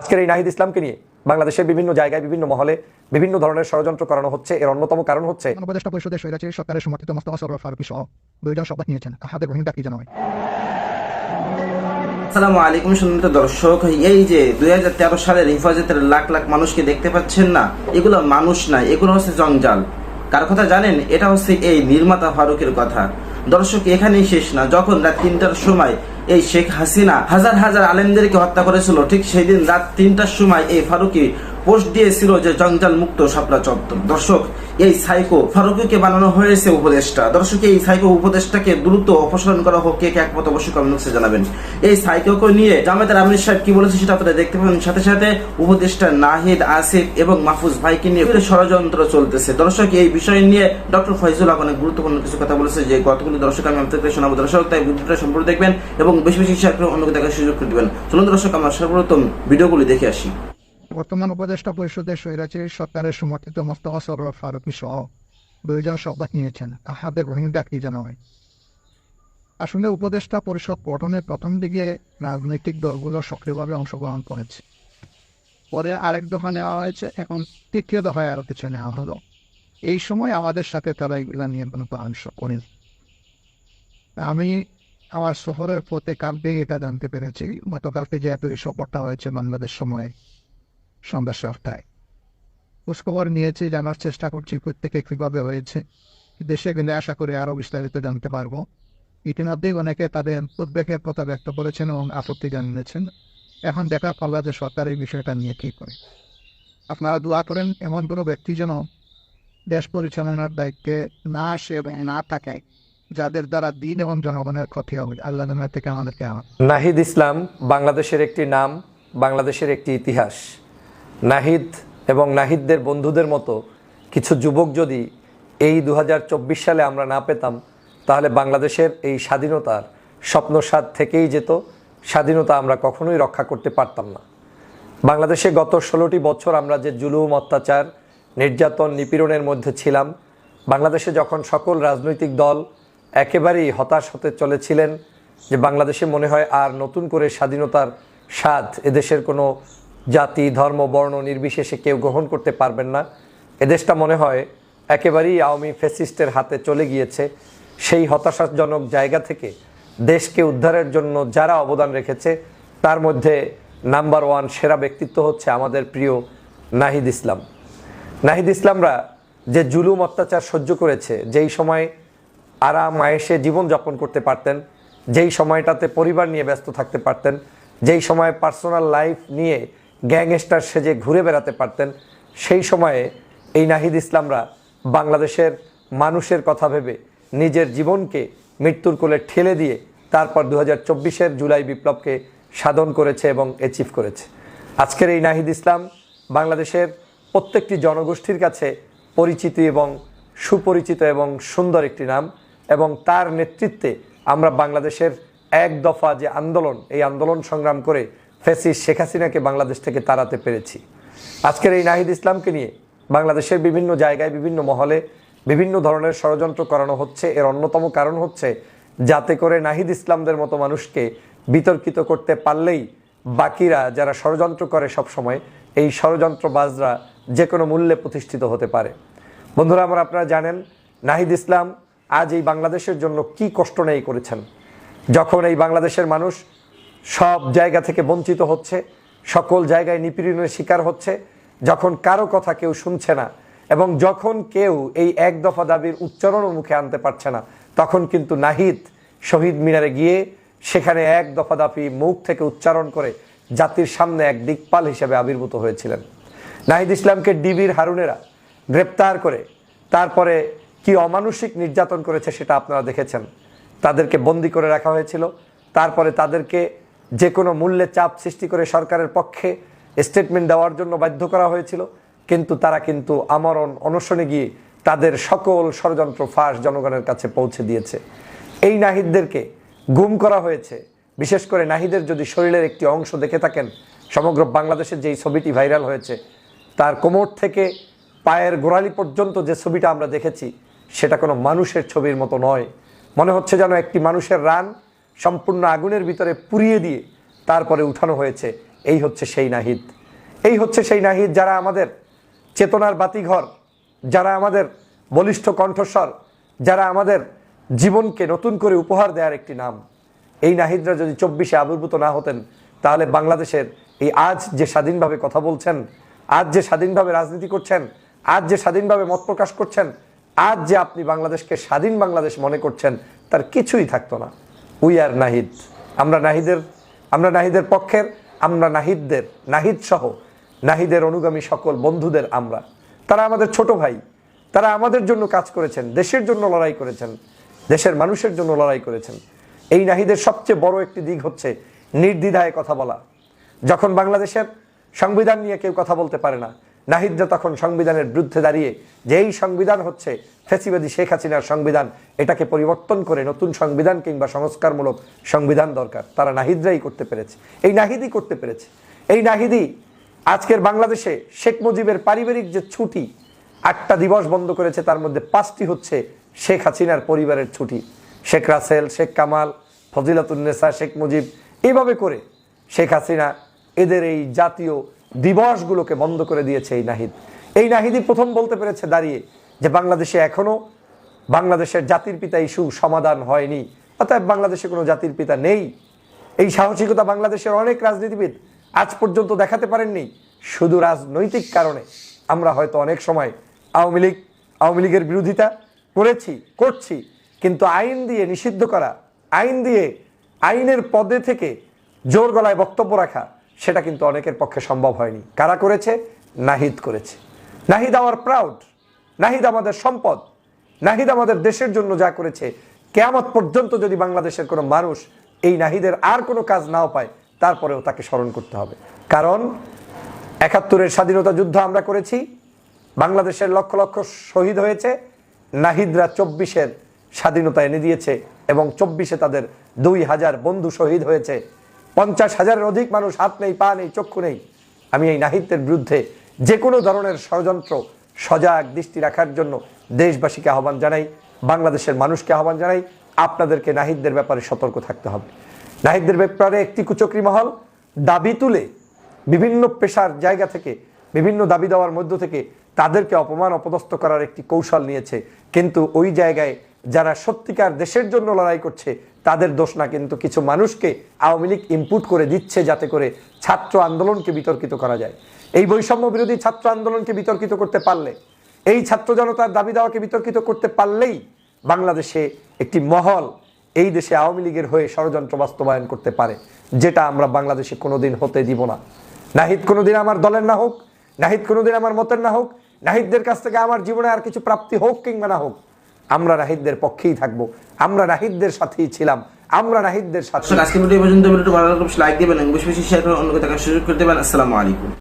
আজকের এই নাহিদ ইসলামকে নিয়ে বাংলাদেশের বিভিন্ন জায়গায় বিভিন্ন মহলে বিভিন্ন ধরনের ষড়যন্ত্র করানো হচ্ছে। এর অন্যতম কারণ হচ্ছে উপদেষ্টা পরিষদের স্বৈরাচারী সরকারের সমর্থিত মোস্তফা সরোয়ার ফারুকি সহ দুইজন শপথ নিয়েছেন। তাহাদের ভূমিকা কি জানা হয় আসসালামু আলাইকুম সুন্দর দর্শক। এই যে দুই হাজার তেরো সালের হেফাজতের লাখ লাখ মানুষকে দেখতে পাচ্ছেন না এগুলো মানুষ না এগুলো হচ্ছে জঞ্জাল। কার কথা জানেন? এটা হচ্ছে এই নির্মাতা ফারুকের কথা। দর্শক, এখানেই শেষ না। যখন রাত তিনটার সময় এই শেখ হাসিনা হাজার হাজার আলেমদেরকে হত্যা করেছিল, ঠিক সেই দিন রাত তিনটার সময় এই ফারুকি পোস্ট দিয়েছিল যে জঞ্জাল মুক্ত শাপলা চত্বর। দর্শক, এই সাইকো ফারুকিকে বানানো হয়েছে উপদেষ্টা। দর্শক, এই সাইকো উপদেষ্টাকে দ্রুত অপসারণ করা হোক, কে একমত অবশ্যই কমেন্ট বক্সে জানাবেন। এই সাইকোকে নিয়ে জামাতের আমির সাহেব কি বলেছে সেটা আপনারা দেখতে পাবেন। সাথে সাথে উপদেষ্টা নাহিদ আসিফ এবং মাহফুজ ভাইকে নিয়ে ষড়যন্ত্র চলতেছে। দর্শক, এই বিষয় নিয়ে ডক্টর ফয়জুল হক অনেক গুরুত্বপূর্ণ কিছু কথা বলেছে যে কতগুলো দর্শক আমি আপনাদের শোনাবো। দর্শক, তাই ভিডিওটা সম্পূর্ণ দেখবেন এবং বেশি বেশি শেয়ার করে অন্যকে দেখার সুযোগ করে দিবেন। চলুন দর্শক, আমরা সর্বপ্রথম ভিডিওগুলি দেখে আসি। বর্তমান উপদেষ্টা পরিষদের স্বৈরাচারী সরকারের সমর্থিত মোস্তফা সরোয়ার ফারুকি সহ দুইজন শপথ নিয়েছেন। তাহাদের ভূমিকা কি জানা হয়। আসলে উপদেষ্টা পরিষদ গঠনের প্রথম দিকে রাজনৈতিক দলগুলো সক্রিয়ভাবে অংশগ্রহণ করেছে। পরে আরেক দফা নেওয়া হয়েছে, এখন তৃতীয় দফায় আরও কিছু নেওয়া হলো। এই সময় আমাদের সাথে তারা এগুলা নিয়ে কোনো পরামর্শ করেনি। আমি আমার শহরের পথে কালকে এটা জানতে পেরেছি। গতকালকে যেহেতু এই সফরটা হয়েছে বাংলাদেশ সময়ে সন্ধ্যা সাতটায় খোঁজখবর নিয়েছি, জানার চেষ্টা করছি, প্রত্যেকে কীভাবে হয়েছে। দেশে গেলে আশা করি আরও বিস্তারিত জানতে পারব। ইতিমধ্যেই অনেকে তাদের উদ্বেগের কথা ব্যক্ত করেছেন এবং আপত্তি জানিয়েছেন। এখন দেখা পাল্লা যে সরকার এই বিষয়টা নিয়ে কী করে। আপনারা দোয়া করেন, এমন কোনো ব্যক্তি যেন দেশ পরিচালনার দায়িত্বে না আসে এবং না থাকে, যাদের দ্বারা দিন এবং জনগণের ক্ষতি হবে। আল্লাহ থেকে আমাদেরকে নাহিদ ইসলাম, বাংলাদেশের একটি নাম, বাংলাদেশের একটি ইতিহাস। নাহিদ এবং নাহিদদের বন্ধুদের মতো কিছু যুবক যদি এই দু হাজার চব্বিশ সালে আমরা না পেতাম, তাহলে বাংলাদেশের এই স্বাধীনতার স্বপ্নসাদ থেকেই যেত, স্বাধীনতা আমরা কখনোই রক্ষা করতে পারতাম না। বাংলাদেশে গত ষোলোটি বছর আমরা যে জুলুম, অত্যাচার, নির্যাতন, নিপীড়নের মধ্যে ছিলাম, বাংলাদেশে যখন সকল রাজনৈতিক দল একেবারেই হতাশ হতে চলেছিলেন যে বাংলাদেশে মনে হয় আর নতুন করে স্বাধীনতার স্বাদ এদেশের কোনো জাতি, ধর্ম, বর্ণ নির্বিশেষে কেউ গ্রহণ করতে পারবেন না। এদেশটা মনে হয় একেবারেই আওয়ামী ফেসিস্টের হাতে চলে গিয়েছে। সেই হতাশাজনক জায়গা থেকে দেশকে উদ্ধারের জন্য যারা অবদান রেখেছে, তার মধ্যে নাম্বার ওয়ান সেরা ব্যক্তিত্ব হচ্ছে আমাদের প্রিয় নাহিদ ইসলাম। নাহিদ ইসলামরা যে জুলুম অত্যাচার সহ্য করেছে, যেই সময় আরাম আয়েসে জীবনযাপন করতে পারতেন, যেই সময়টাতে পরিবার নিয়ে ব্যস্ত থাকতে পারতেন, যেই সময় পার্সোনাল লাইফ নিয়ে গ্যাংস্টার সেজে ঘুরে বেড়াতে পারতেন। সেই সময়ে এই নাহিদ ইসলামরা বাংলাদেশের মানুষের কথা ভেবে নিজের জীবনকে মৃত্যুর কোলে ঠেলে দিয়ে তারপর দু হাজার জুলাই বিপ্লবকে সাধন করেছে এবং অ্যাচিভ করেছে। আজকের এই নাহিদ ইসলাম বাংলাদেশের প্রত্যেকটি জনগোষ্ঠীর কাছে পরিচিত এবং সুপরিচিত এবং সুন্দর একটি নাম এবং তার নেতৃত্বে আমরা বাংলাদেশের এক দফা যে আন্দোলন, এই আন্দোলন সংগ্রাম করে ফেসিস শেখ হাসিনাকে বাংলাদেশ থেকে তাড়াতে পেরেছি। আজকের এই নাহিদ ইসলামকে নিয়ে বাংলাদেশের বিভিন্ন জায়গায়, বিভিন্ন মহলে বিভিন্ন ধরনের ষড়যন্ত্র করানো হচ্ছে। এর অন্যতম কারণ হচ্ছে যাতে করে নাহিদ ইসলামদের মতো মানুষকে বিতর্কিত করতে পারলেই বাকিরা যারা ষড়যন্ত্র করে সব সময় এই ষড়যন্ত্রবাজরা যে কোনো মূল্যে প্রতিষ্ঠিত হতে পারে। বন্ধুরা, আমার আপনারা জানেন, নাহিদ ইসলাম আজ এই বাংলাদেশের জন্য কি কষ্ট নেই করেছেন। যখন এই বাংলাদেশের মানুষ সব জায়গা থেকে বঞ্চিত হচ্ছে, সকল জায়গায় নিপীড়নের শিকার হচ্ছে, যখন কারও কথা কেউ শুনছে না এবং যখন কেউ এই এক দফা দাবির উচ্চারণও মুখে আনতে পারছে না, তখন কিন্তু নাহিদ শহীদ মিনারে গিয়ে সেখানে এক দফা দাবি মুখ থেকে উচ্চারণ করে জাতির সামনে এক দিকপাল হিসেবে আবির্ভূত হয়েছিলেন। নাহিদ ইসলামকে ডিবির হারুনেরা গ্রেপ্তার করে তারপরে কি অমানসিক নির্যাতন করেছে সেটা আপনারা দেখেছেন। তাদেরকে বন্দি করে রাখা হয়েছিল, তারপরে তাদেরকে যে কোনো মূল্যে চাপ সৃষ্টি করে সরকারের পক্ষে স্টেটমেন্ট দেওয়ার জন্য বাধ্য করা হয়েছিল, কিন্তু তারা কিন্তু আমরণ অনশনে গিয়ে তাদের সকল ষড়যন্ত্র ফাঁস জনগণের কাছে পৌঁছে দিয়েছে। এই নাহিদদেরকে গুম করা হয়েছে। বিশেষ করে নাহিদের যদি শরীরের একটি অংশ দেখে থাকেন, সমগ্র বাংলাদেশের যেই ছবিটি ভাইরাল হয়েছে, তার কোমর থেকে পায়ের গোড়ালি পর্যন্ত যে ছবিটা আমরা দেখেছি, সেটা কোনো মানুষের ছবির মতো নয়। মনে হচ্ছে যেন একটি মানুষের রান সম্পূর্ণ আগুনের ভিতরে পুড়িয়ে দিয়ে তারপরে উঠানো হয়েছে। এই হচ্ছে সেই নাহিদ। এই হচ্ছে সেই নাহিদ যারা আমাদের চেতনার বাতিঘর, যারা আমাদের বলিষ্ঠ কণ্ঠস্বর, যারা আমাদের জীবনকে নতুন করে উপহার দেওয়ার একটি নাম। এই নাহিদরা যদি চব্বিশে আবির্ভূত না হতেন, তাহলে বাংলাদেশের এই আজ যে স্বাধীনভাবে কথা বলছেন, আজ যে স্বাধীনভাবে রাজনীতি করছেন, আজ যে স্বাধীনভাবে মত প্রকাশ করছেন, আজ যে আপনি বাংলাদেশকে স্বাধীন বাংলাদেশ মনে করছেন, তার কিছুই থাকতো না। উই আর নাহিদ আমরা নাহিদের আমরা নাহিদের পক্ষের, আমরা নাহিদদের, নাহিদ সহ নাহিদের অনুগামী সকল বন্ধুদের আমরা। তারা আমাদের ছোট ভাই, তারা আমাদের জন্য কাজ করেছেন, দেশের জন্য লড়াই করেছেন, দেশের মানুষের জন্য লড়াই করেছেন। এই নাহিদের সবচেয়ে বড় একটি দিক হচ্ছে নির্দ্বিধায় কথা বলা। যখন বাংলাদেশের সংবিধান নিয়ে কেউ কথা বলতে পারে না নাহিদরা তখন সংবিধানের বিরুদ্ধে দাঁড়িয়ে যেই সংবিধান হচ্ছে ফেসিবাদী শেখ হাসিনার সংবিধান, এটাকে পরিবর্তন করে নতুন সংবিধান কিংবা সংস্কারমূলক সংবিধান দরকার। তারা নাহিদরাই করতে পেরেছে। এই নাহিদই করতে পেরেছে। এই নাহিদি আজকের বাংলাদেশে শেখ মুজিবের পারিবারিক যে ছুটি, আটটা দিবস বন্ধ করেছে, তার মধ্যে পাঁচটি হচ্ছে শেখ হাসিনার পরিবারের ছুটি। শেখ রাসেল, শেখ কামাল ফজিলাতুন্নেসা শেখ মুজিব এইভাবে করে শেখ হাসিনা এদের এই জাতীয় দিবসগুলোকে বন্ধ করে দিয়েছে এই নাহিদ। এই নাহিদই প্রথম বলতে পেরেছে দাঁড়িয়ে যে বাংলাদেশে এখনও বাংলাদেশের জাতির পিতা ইস্যু সমাধান হয়নি। অতএব বাংলাদেশে কোনো জাতির পিতা নেই। এই সাহসিকতা বাংলাদেশের অনেক রাজনীতিবিদ আজ পর্যন্ত দেখাতে পারেননি। শুধু রাজনৈতিক কারণে আমরা হয়তো অনেক সময় আওয়ামী লীগ, আওয়ামী লীগের বিরোধিতা করেছি, করছি। কিন্তু আইন দিয়ে নিষিদ্ধ করা, আইন দিয়ে আইনের পদে থেকে জোর গলায় বক্তব্য রাখা সেটা কিন্তু অনেকের পক্ষে সম্ভব হয়নি। কারা করেছে? নাহিদ করেছে। নাহিদ আওয়ার প্রাউড নাহিদ আমাদের সম্পদ। নাহিদ আমাদের দেশের জন্য যা করেছে। কেয়ামত পর্যন্ত যদি বাংলাদেশের কোনো মানুষ এই নাহিদের আর কোনো কাজ নাও পায়, তারপরেও তাকে স্মরণ করতে হবে। কারণ একাত্তরের স্বাধীনতা যুদ্ধ আমরা করেছি, বাংলাদেশের লক্ষ লক্ষ শহীদ হয়েছে, নাহিদরা চব্বিশের স্বাধীনতা এনে দিয়েছে এবং চব্বিশে তাদের দুই হাজার বন্ধু শহীদ হয়েছে। পঞ্চাশ হাজারের অধিক মানুষ হাত নেই, পা নেই, চক্ষু নেই। আমি এই নাহিদদের বিরুদ্ধে যে কোনো ধরনের ষড়যন্ত্র সজাগ দৃষ্টি রাখার জন্য দেশবাসীকে আহ্বান জানাই, বাংলাদেশের মানুষকে আহ্বান জানাই, আপনাদেরকে নাহিদদের ব্যাপারে সতর্ক থাকতে হবে। নাহিদদের ব্যাপারে একটি কুচক্রি মহল, দাবি তুলে বিভিন্ন পেশার জায়গা থেকে, বিভিন্ন দাবি দেওয়ার মধ্য থেকে তাদেরকে অপমান, অপদস্থ করার একটি কৌশল নিয়েছে। কিন্তু ওই জায়গায় যারা সত্যিকার দেশের জন্য লড়াই করছে তাদের দোষ না, কিন্তু কিছু মানুষকে আওয়ামী লীগ ইনপুট করে দিচ্ছে যাতে করে ছাত্র আন্দোলনকে বিতর্কিত করা যায়। এই বৈষম্য বিরোধী ছাত্র আন্দোলনকে বিতর্কিত করতে পারলে, এই ছাত্র জনতার দাবি দাওয়াকে বিতর্কিত করতে পারলেই বাংলাদেশে একটি মহল এই দেশে আওয়ামী লীগের হয়ে ষড়যন্ত্র বাস্তবায়ন করতে পারে, যেটা আমরা বাংলাদেশে কোনোদিন হতে দিব না। নাহিদ কোনোদিন আমার দলের না হোক, নাহিদ কোনোদিন আমার মতের না হোক, নাহিদদের কাছ থেকে আমার জীবনে আর কিছু প্রাপ্তি হোক কিংবা না হোক আমরা রাহিদদের পক্ষেই থাকব, আমরা রাহিদদের সাথেই ছিলাম, আমরা রাহিদদের সাথে আজকে ভিডিও পর্যন্ত। ভিডিওটি ভালো লাগলে লাইক দিবেন এবং বেশি বেশি শেয়ার করে অন্যকে দেখার সুযোগ করে দেবেন। আসসালামু আলাইকুম।